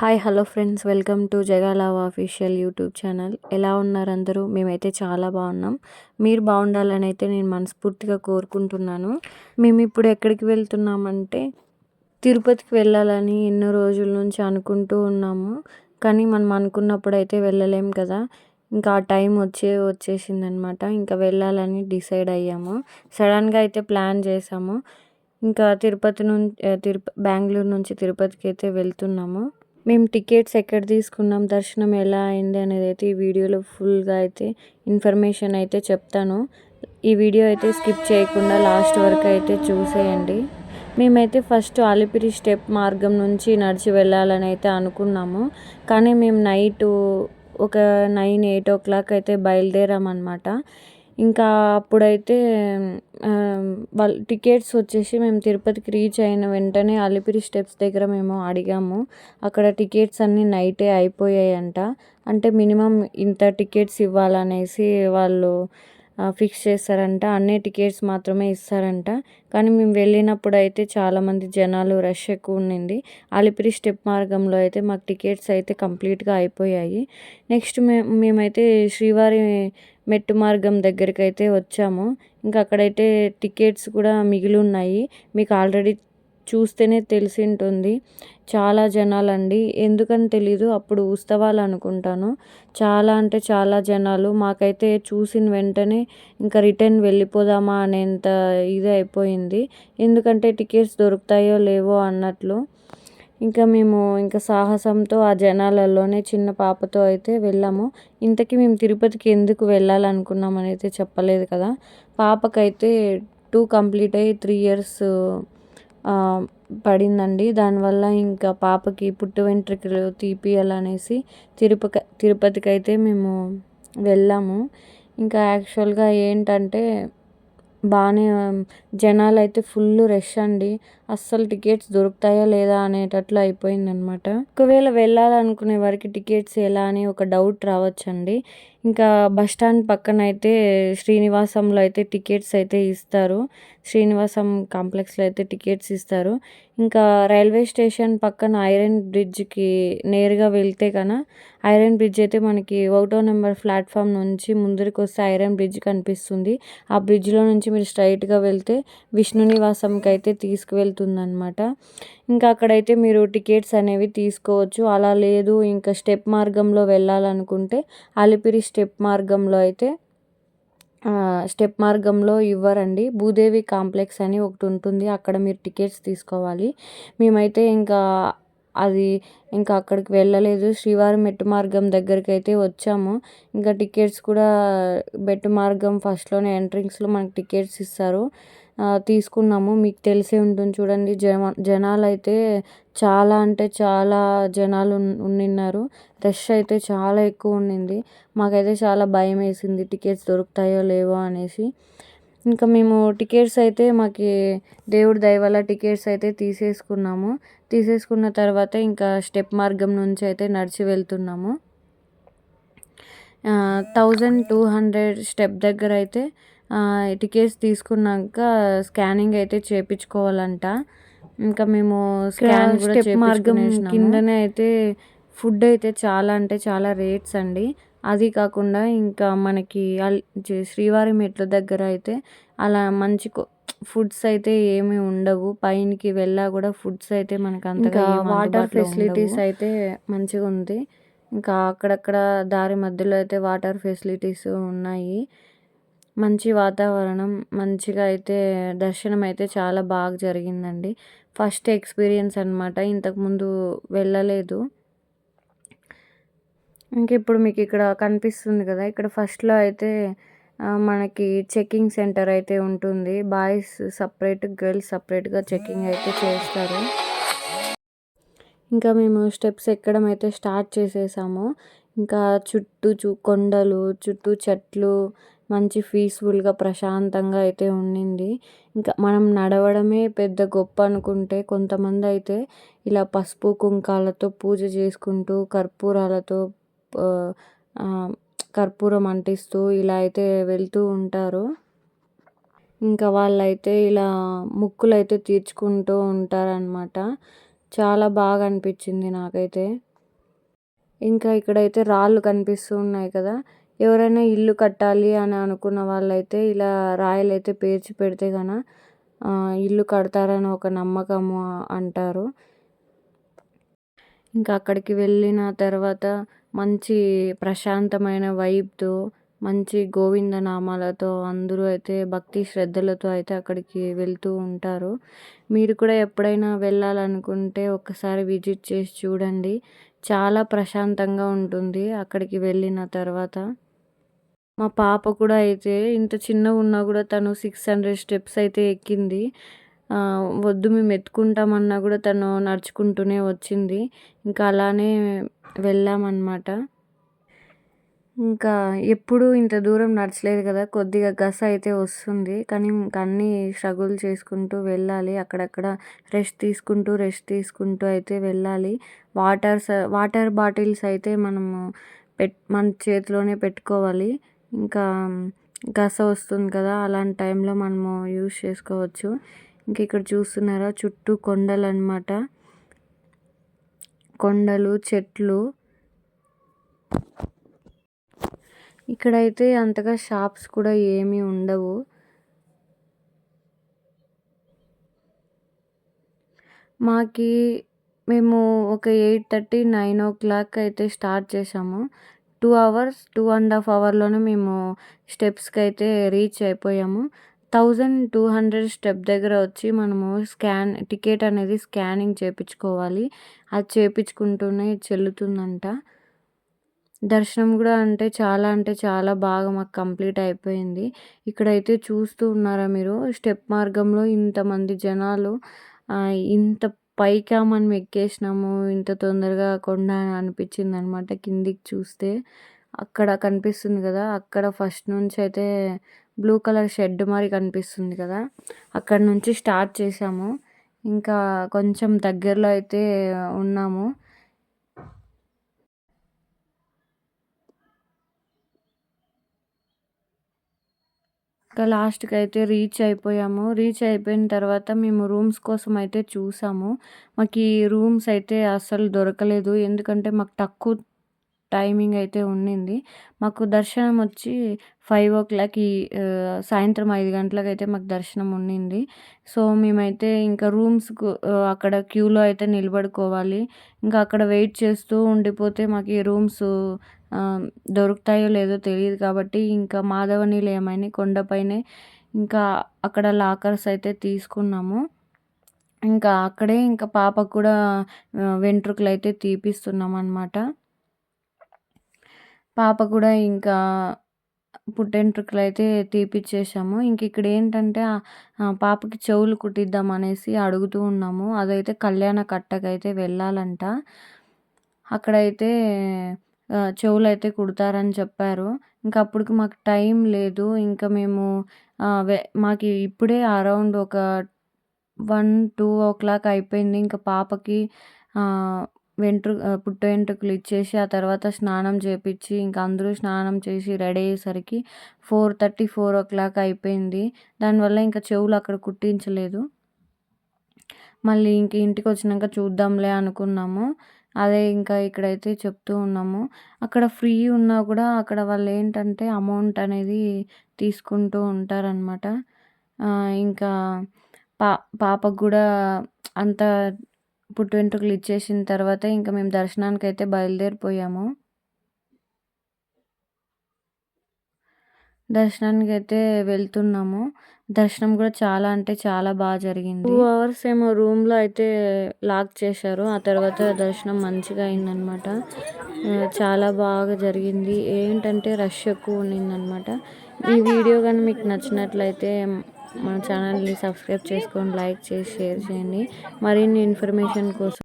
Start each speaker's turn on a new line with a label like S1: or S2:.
S1: Hi hello friends. Welcome to Jagalav official YouTube channel. ఎలా ఉన్నారు అందరూ? మేమైతే చాలా బాగున్నాం. మీరు బాగుండాలని అయితే నేను మనస్ఫూర్తిగా కోరుకుంటున్నాను. మేము ఇప్పుడు ఎక్కడికి వెళ్తున్నామంటే తిరుపతికి వెళ్ళాలని ఎన్నో రోజుల నుంచి అనుకుంటూ ఉన్నాము. కానీ మనం అనుకున్నప్పుడు అయితే వెళ్ళలేం కదా. ఇంకా ఆ టైం వచ్చే వచ్చేసింది అనమాట ఇంకా వెళ్ళాలని డిసైడ్ అయ్యాము. సడన్గా అయితే ప్లాన్ చేసాము. ఇంకా తిరుపతి నుంచి తిరుప బెంగళూరు నుంచి తిరుపతికి అయితే వెళ్తున్నాము. మేము టికెట్స్ ఎక్కడ తీసుకున్నాం దర్శనం ఎలా అయింది అనేది అయితే ఈ వీడియోలో ఫుల్గా అయితే ఇన్ఫర్మేషన్ అయితే చెప్తాను. ఈ వీడియో అయితే స్కిప్ చేయకుండా లాస్ట్ వరకు అయితే చూసేయండి. మేమైతే ఫస్ట్ అలిపిరి స్టెప్ మార్గం నుంచి నడిచి వెళ్ళాలని అయితే అనుకున్నాము. కానీ మేము నైట్ ఒక నైన్ ఎయిట్ ఓ క్లాక్ అయితే బయలుదేరామన్నమాట. ఇంకా అప్పుడైతే వాళ్ళ టికెట్స్ వచ్చేసి మేము తిరుపతికి రీచ్ అయిన వెంటనే అలిపిరి స్టెప్స్ దగ్గర మేము అడిగాము. అక్కడ టికెట్స్ అన్నీ నైటే అయిపోయాయంట. అంటే మినిమం ఇంత టికెట్స్ ఇవ్వాలనేసి వాళ్ళు ఫిక్స్ చేస్తారంట. అన్ని టికెట్స్ మాత్రమే ఇస్తారంట. కానీ మేము వెళ్ళినప్పుడు అయితే చాలామంది జనాలు రష్ ఎక్కువ ఉండింది. అలిపిరి స్టెప్ మార్గంలో అయితే మాకు టికెట్స్ అయితే కంప్లీట్గా అయిపోయాయి. నెక్స్ట్ మే మేమైతే శ్రీవారి మెట్టు మార్గం దగ్గరికి అయితే వచ్చాము. ఇంకా అక్కడైతే టికెట్స్ కూడా మిగిలి ఉన్నాయి మీకు ఆల్రెడీ చూస్తేనే తెలిసి ఉంటుంది చాలా జనాలండి. ఎందుకని తెలీదు అప్పుడు ఉత్సవాలు అనుకుంటాను. చాలా అంటే చాలా జనాలు. మాకైతే చూసిన వెంటనే ఇంకా రిటర్న్ వెళ్ళిపోదామా అనేంత ఇది అయిపోయింది. ఎందుకంటే టికెట్స్ దొరుకుతాయో లేవో అన్నట్లు. ఇంకా మేము ఇంకా సాహసంతో ఆ జనాలలోనే చిన్న పాపతో అయితే వెళ్ళాము. ఇంతకీ మేము తిరుపతికి ఎందుకు వెళ్ళాలనుకున్నామని అయితే చెప్పలేదు కదా. పాపకైతే టూ కంప్లీట్ అయ్యి త్రీ ఇయర్స్ పడిందండి. దానివల్ల ఇంకా పాపకి పుట్టు వెంట్రుకలు తీపియాలనేసి తిరుపతి తిరుపతికి అయితే మేము వెళ్ళాము. ఇంకా యాక్చువల్గా ఏంటంటే బాగానే జనాలు అయితే ఫుల్ రష్ అండి. అస్సలు టికెట్స్ దొరుకుతాయా లేదా అనేటట్లు అయిపోయిందనమాట ఒకవేళ వెళ్ళాలనుకునే వారికి టికెట్స్ ఎలా అని ఒక డౌట్ రావచ్చండి. ఇంకా బస్ స్టాండ్ పక్కన అయితే శ్రీనివాసంలో అయితే టికెట్స్ అయితే ఇస్తారు. శ్రీనివాసం కాంప్లెక్స్లో అయితే టికెట్స్ ఇస్తారు. ఇంకా రైల్వే స్టేషన్ పక్కన ఐరన్ బ్రిడ్జ్కి నేరుగా వెళ్తే కన ఐరన్ బ్రిడ్జ్ అయితే మనకి ఒకటో నెంబర్ ప్లాట్ఫామ్ నుంచి ముందరికి వస్తే ఐరన్ బ్రిడ్జ్ కనిపిస్తుంది. ఆ బ్రిడ్జ్లో నుంచి మీరు స్ట్రైట్గా వెళ్తే విష్ణు నివాసంకి అయితే తీసుకువెళ్తుంది అనమాట ఇంకా అక్కడైతే మీరు టికెట్స్ అనేవి తీసుకోవచ్చు. అలా లేదు ఇంకా స్టెప్ మార్గంలో వెళ్ళాలనుకుంటే అలిపిరి స్టెప్ మార్గంలో అయితే స్టెప్ మార్గంలో ఇవ్వరండి. భూదేవి కాంప్లెక్స్ అని ఒకటి ఉంటుంది. అక్కడ మీరు టికెట్స్ తీసుకోవాలి. మేమైతే ఇంకా అది ఇంకా అక్కడికి వెళ్ళలేదు. శ్రీవారి మెట్టు మార్గం దగ్గరికి అయితే వచ్చాము. ఇంకా టికెట్స్ కూడా మెట్టు మార్గం ఫస్ట్లోనే ఎంట్రింగ్స్లో మనకి టికెట్స్ ఇస్తారు. తీసుకున్నాము. మీకు తెలిసే ఉంటుంది చూడండి. జన జనాలు అయితే చాలా అంటే చాలా జనాలు ఉండిన్నారు. రష్ అయితే చాలా ఎక్కువ ఉండింది. మాకైతే చాలా భయం వేసింది టికెట్స్ దొరుకుతాయో లేవో అనేసి. ఇంకా మేము టికెట్స్ అయితే మాకు దేవుడి దయ వల్ల టికెట్స్ అయితే తీసేసుకున్నాము. తీసేసుకున్న తర్వాత ఇంకా స్టెప్ మార్గం నుంచి అయితే నడిచి వెళ్తున్నాము. థౌజండ్ టూ హండ్రెడ్ స్టెప్ దగ్గర అయితే టికెట్స్ తీసుకున్నాక స్కానింగ్ అయితే చేయించుకోవాలంట ఇంకా మేము స్కాన్ స్టెప్ మార్గం కిందనే అయితే ఫుడ్ అయితే చాలా అంటే చాలా రేట్స్ అండి. అది కాకుండా ఇంకా మనకి శ్రీవారి మెట్ల దగ్గర అయితే అలా మంచి ఫుడ్స్ అయితే ఏమి ఉండవు. పైనకి వెళ్ళా కూడా ఫుడ్స్ అయితే మనకు అంతగా వాటర్ ఫెసిలిటీస్ అయితే మంచిగా ఉంది ఇంకా అక్కడక్కడ దారి మధ్యలో అయితే వాటర్ ఫెసిలిటీస్ ఉన్నాయి. మంచి వాతావరణం మంచిగా అయితే దర్శనం అయితే చాలా బాగా జరిగిందండి. ఫస్ట్ ఎక్స్పీరియన్స్ అనమాట ఇంతకుముందు వెళ్ళలేదు. ఇంక ఇప్పుడు మీకు ఇక్కడ కనిపిస్తుంది కదా ఇక్కడ ఫస్ట్లో అయితే మనకి చెకింగ్ సెంటర్ అయితే ఉంటుంది. బాయ్స్ సపరేట్ గర్ల్స్ సపరేట్గా చెకింగ్ అయితే చేస్తారు. ఇంకా మేము స్టెప్స్ ఎక్కడం అయితే స్టార్ట్ చేసేసాము. ఇంకా చుట్టూ చూ కొండలు చుట్టూ చెట్లు మంచి పీస్ఫుల్గా ప్రశాంతంగా అయితే ఉండింది. ఇంకా మనం నడవడమే పెద్ద గొప్ప అనుకుంటే కొంతమంది అయితే ఇలా పసుపు కుంకాలతో పూజ చేసుకుంటూ కర్పూరాలతో కర్పూరం అంటిస్తూ ఇలా అయితే వెళ్తూ ఉంటారు. ఇంకా వాళ్ళైతే ఇలా ముక్కులు అయితే తీర్చుకుంటూ ఉంటారనమాట చాలా బాగా అనిపించింది నాకైతే. ఇంకా ఇక్కడైతే రాళ్ళు కనిపిస్తూ ఉన్నాయి కదా ఎవరైనా ఇల్లు కట్టాలి అని అనుకున్న వాళ్ళైతే ఇలా రాయలైతే అయితే పేర్చి పెడితే గన ఇల్లు కడతారని ఒక నమ్మకము అంటారు. ఇంకా అక్కడికి వెళ్ళిన తర్వాత మంచి ప్రశాంతమైన వైబ్తో మంచి గోవింద నామాలతో అందరూ అయితే భక్తి శ్రద్ధలతో అయితే అక్కడికి వెళ్తూ ఉంటారు. మీరు కూడా ఎప్పుడైనా వెళ్ళాలనుకుంటే ఒకసారి విజిట్ చేసి చూడండి. చాలా ప్రశాంతంగా ఉంటుంది అక్కడికి వెళ్ళిన తర్వాత. మా పాప కూడా అయితే ఇంత చిన్నగా ఉన్నా కూడా తను సిక్స్ హండ్రెడ్ స్టెప్స్ అయితే ఎక్కింది. వద్దు మేము ఎత్తుకుంటామన్నా కూడా తను నడుచుకుంటూనే వచ్చింది. ఇంకా అలానే వెళ్ళామన్నమాట. ఇంకా ఎప్పుడు ఇంత దూరం నడచలేదు కదా కొద్దిగా గస అయితే వస్తుంది. కానీ ఇంకా అన్నీ స్ట్రగుల్ చేసుకుంటూ వెళ్ళాలి. అక్కడక్కడ రెస్ట్ తీసుకుంటూ రెస్ట్ తీసుకుంటూ అయితే వెళ్ళాలి. వాటర్స్ వాటర్ బాటిల్స్ అయితే మనము పెట్ మన చేతిలోనే పెట్టుకోవాలి. ఇంకా గస వస్తుంది కదా అలాంటి టైంలో మనము యూస్ చేసుకోవచ్చు. ఇంక ఇక్కడ చూస్తున్నారా చుట్టూ కొండలు అనమాట కొండలు చెట్లు. ఇక్కడైతే అంతగా షాప్స్ కూడా ఏమీ ఉండవు. మాకి మేము ఒక eight thirty nine o'clock అయితే స్టార్ట్ చేసాము two hours two and half అవర్లోనే మేము స్టెప్స్కి అయితే రీచ్ అయిపోయాము. థౌజండ్ టూ హండ్రెడ్ స్టెప్ దగ్గర వచ్చి మనము స్కాన్ టికెట్ అనేది స్కానింగ్ చేయించుకోవాలి అది చేయించుకుంటూనే చెల్లుతుందంట. దర్శనం కూడా అంటే చాలా అంటే చాలా బాగా మాకు కంప్లీట్ అయిపోయింది. ఇక్కడైతే చూస్తూ ఉన్నారా మీరు? స్టెప్ మార్గంలో ఇంతమంది జనాలు ఇంత పైకా మనం ఎక్కేసినాము ఇంత తొందరగా కొండ అనిపించింది అనమాట కిందికి చూస్తే. అక్కడ కనిపిస్తుంది కదా అక్కడ ఫస్ట్ నుంచి అయితే బ్లూ కలర్ షెడ్ మరి కనిపిస్తుంది కదా. అక్కడ నుంచి స్టార్ట్ చేసాము ఇంకా కొంచెం దగ్గరలో అయితే ఉన్నాము. లాస్ట్కి అయితే రీచ్ అయిపోయాము. రీచ్ అయిపోయిన తర్వాత మేము రూమ్స్ కోసం అయితే చూసాము. మాకు ఈ రూమ్స్ అయితే అస్సలు దొరకలేదు. ఎందుకంటే మాకు తక్కువ టైమింగ్ అయితే ఉండింది. మాకు దర్శనం వచ్చి ఫైవ్ ఓ క్లాక్కి సాయంత్రం ఐదు గంటలకైతే అయితే మాకు దర్శనం ఉండింది. సో మేమైతే ఇంకా రూమ్స్కు అక్కడ క్యూలో అయితే నిలబడుకోవాలి. ఇంకా అక్కడ వెయిట్ చేస్తూ ఉండిపోతే మాకు ఈ రూమ్స్ దొరుకుతాయో లేదో తెలియదు కాబట్టి ఇంకా మాధవనీలు ఏమైనా కొండపైనే ఇంకా అక్కడ లాకర్స్ అయితే తీసుకున్నాము. ఇంకా అక్కడే ఇంకా పాపకు కూడా వెంట్రుకలు అయితే తీపిస్తున్నాం అనమాట పాప కూడా ఇంకా పుట్టెంట్రుకలు అయితే తీపిచ్చేసాము. ఇంక ఇక్కడ ఏంటంటే పాపకి చెవులు కుట్టిద్దాం అనేసి అడుగుతూ ఉన్నాము. అదైతే కళ్యాణ కట్టకైతే వెళ్ళాలంట. అక్కడైతే చెవులు అయితే కుడతారని చెప్పారు. ఇంకా అప్పటికి మాకు టైం లేదు. ఇంకా మేము మాకు ఇప్పుడే అరౌండ్ ఒక వన్ టూ ఓ క్లాక్ అయిపోయింది. ఇంకా పాపకి వెంట్రు పుట్ట వెంట్రుకలు ఇచ్చేసి ఆ తర్వాత స్నానం చేపించి ఇంకా అందరూ స్నానం చేసి రెడీ అయ్యేసరికి four thirty four o'clock అయిపోయింది. దానివల్ల ఇంకా చెవులు అక్కడ కుట్టించలేదు. మళ్ళీ ఇంక ఇంటికి వచ్చినాక చూద్దాంలే అనుకున్నాము. అదే ఇంకా ఇక్కడైతే చెప్తూ ఉన్నాము. అక్కడ ఫ్రీ ఉన్నా కూడా అక్కడ వాళ్ళు ఏంటంటే అమౌంట్ అనేది తీసుకుంటూ ఉంటారనమాట ఇంకా పా పాపకు కూడా అంత పుట్టు వెంట్రుకలు ఇచ్చేసిన తర్వాత ఇంకా మేము దర్శనానికి అయితే బయలుదేరిపోయాము. దర్శనానికి అయితే వెళ్తున్నాము. దర్శనం కూడా చాలా అంటే చాలా బాగా జరిగింది. టూ అవర్స్ ఏమో రూమ్లో అయితే లాక్ చేశారు. ఆ తర్వాత దర్శనం మంచిగా అయిందనమాట చాలా బాగా జరిగింది. ఏంటంటే రష్ ఎక్కువ ఉండిందనమాట ఈ వీడియో కానీ మీకు నచ్చినట్లయితే మన ఛానల్ని సబ్స్క్రైబ్ చేసుకొని లైక్ చేసి షేర్ చేయండి. మరిన్ని ఇన్ఫర్మేషన్ కోసం